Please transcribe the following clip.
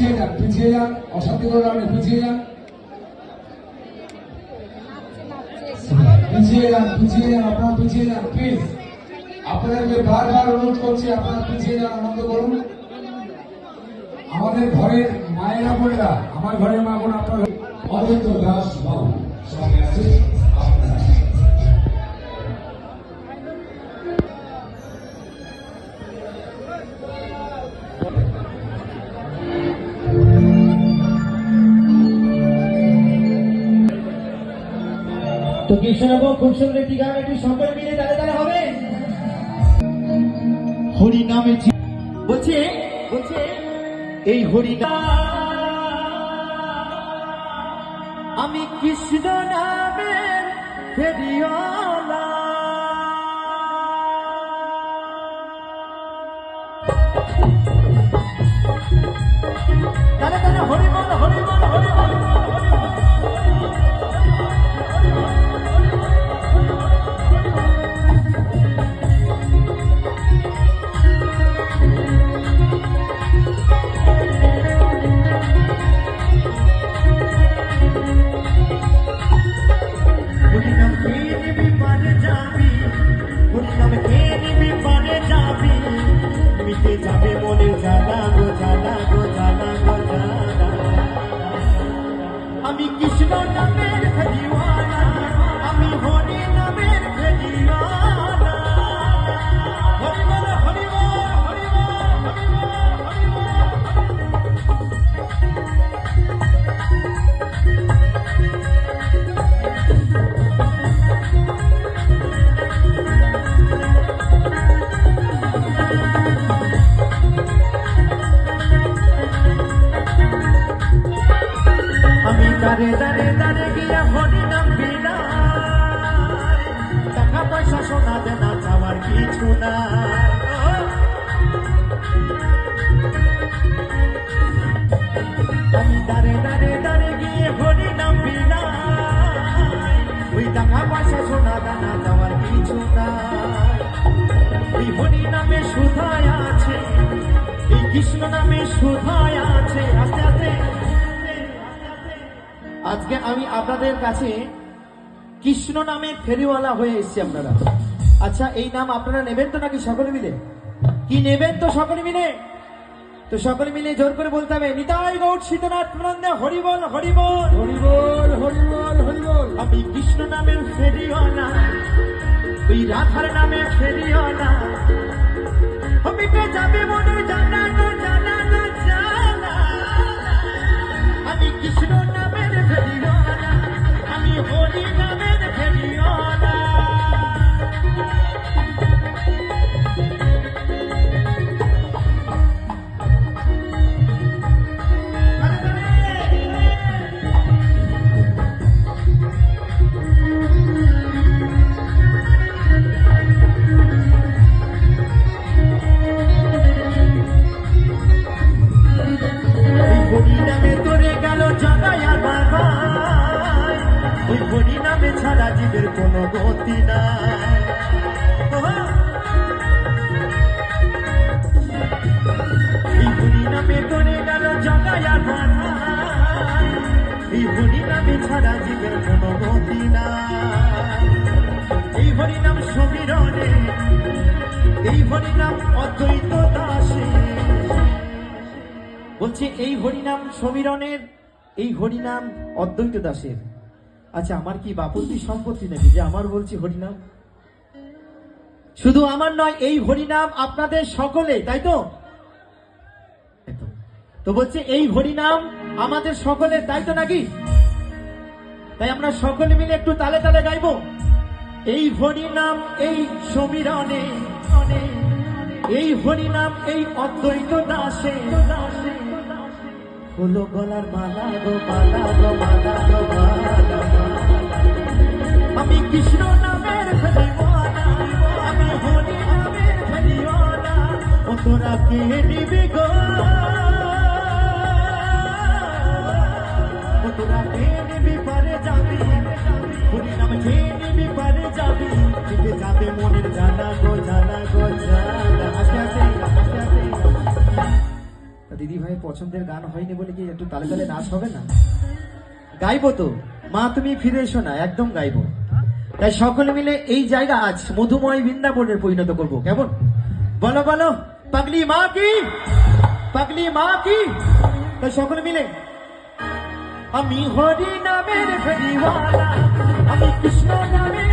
পিছিয়ে যান পিছিয়ে যান, অশান্তিকর কারণে পিছিয়ে যান। পিছিয়ে যান পিছিয়ে যান, আপনারা পিছিয়ে যান প্লিজ আপনাদেরকে বারবার অনুরোধ করছি, আপনারা পিছিয়ে যান আনন্দ করুন। আমাদের ঘরের মায়েরা, বোনেরা, আমার ঘরের মা বোন, আপনার অদ্বৈত দাস বাবু, সঙ্গে আছে। তো কৃষ্ণবাবু খুব সুন্দর একটি গান, একটি সকলে মিলে তালে তালে হবে। হরি নামে বলছে বলছে, এই হরি আমি কৃষ্ণ নামে ফেরিওলা তালে তালে হরি বল, হরি দারে দারে দারে গিয়া হরি নাম বিলায়। টাকা পয়সা সোনা দেনা চাওয়ার কিছু না আমি দারে দারে দারে গিয়ে হরি নাম বিলায়। ওই টাকা পয়সা সোনা দানা চাওয়ার কিছু না ওই হরি নামে সুধায় আছে, এই কৃষ্ণ নামে সুধায় আছে, আস্তে আস্তে আজকে আমি আপনাদের কাছে কৃষ্ণ নামে ফেরিওয়ালা হয়ে এসেছি আপনারা। আচ্ছা এই নাম আপনারা নেবেন তো নাকি সকলে মিলে? কি নেবেন তো সকলে মিলে? তো সকলে মিলে জোর করে বলতে হবে নিতাই গৌড় শীতনাথ প্রনন্দে হরিবল হরিবল। হরিবল হরিবল হরিবল। আমি কৃষ্ণ নামের ফেরিওয়ালা ওই রাধার নামে ফেরিওয়ালা। আমি যাবে মনে জানা ওই হরি নামে ছাড়া জীবের কোনো গতি ওহো! এই হরি নামে তোরে গেল জাগায়া ছাড়া জীবের কোনো গতি নাই। এই হরি নাম সমীরণে, এই হরি নাম অদ্বৈত দাসে। বলছে, এই হরিনাম সমীরণের, এই হরিনাম অদ্বৈত দাসের। আচ্ছা আমার কি বাপত্তি সম্পত্তি নাকি? যে আমার বলছি হরিনাম? শুধু আমার নয়, এই হরিনাম আপনাদের সকলে, তাই তো? তো। বলছে, এই হরিনাম আমাদের সকলের তাই তো নাকি? তাই আমরা সকলে মিলে একটু তালে তালে গাইবো। এই হরিনাম এই সমীরণে, এই হরিনাম এই অদ্বৈত দাসে দাসে হলো গলার মালা গো মালা গো মালা গো, মালা আমি কৃষ্ণ নামের ফেরিওয়ালা আমি হরি নামের ফেরিওয়ালা ও তোরা কে নিবি গো? তোরা কে নিবি পারে যাবি? হরি নাম কে নিবি পারে যাবি? যাবে মনের জানা গো জানা গো দিদি ভাই পছন্দের গান হয়নি বলে কি একটু তালে তালে নাচ হবে না? গাইবো তো। মা, তুমি ফিরে এসো না, একদম গাইবো। তাই সকলে মিলে এই জায়গা আজ মধুময় বৃন্দাবনের পরিণত করব। কেমন? বলো বলো, পাগলি মা কি? পাগলি মা কি? তাই সকলে মিলে আমি হরি নামের ফেরিওয়ালা, আমি কৃষ্ণ নামের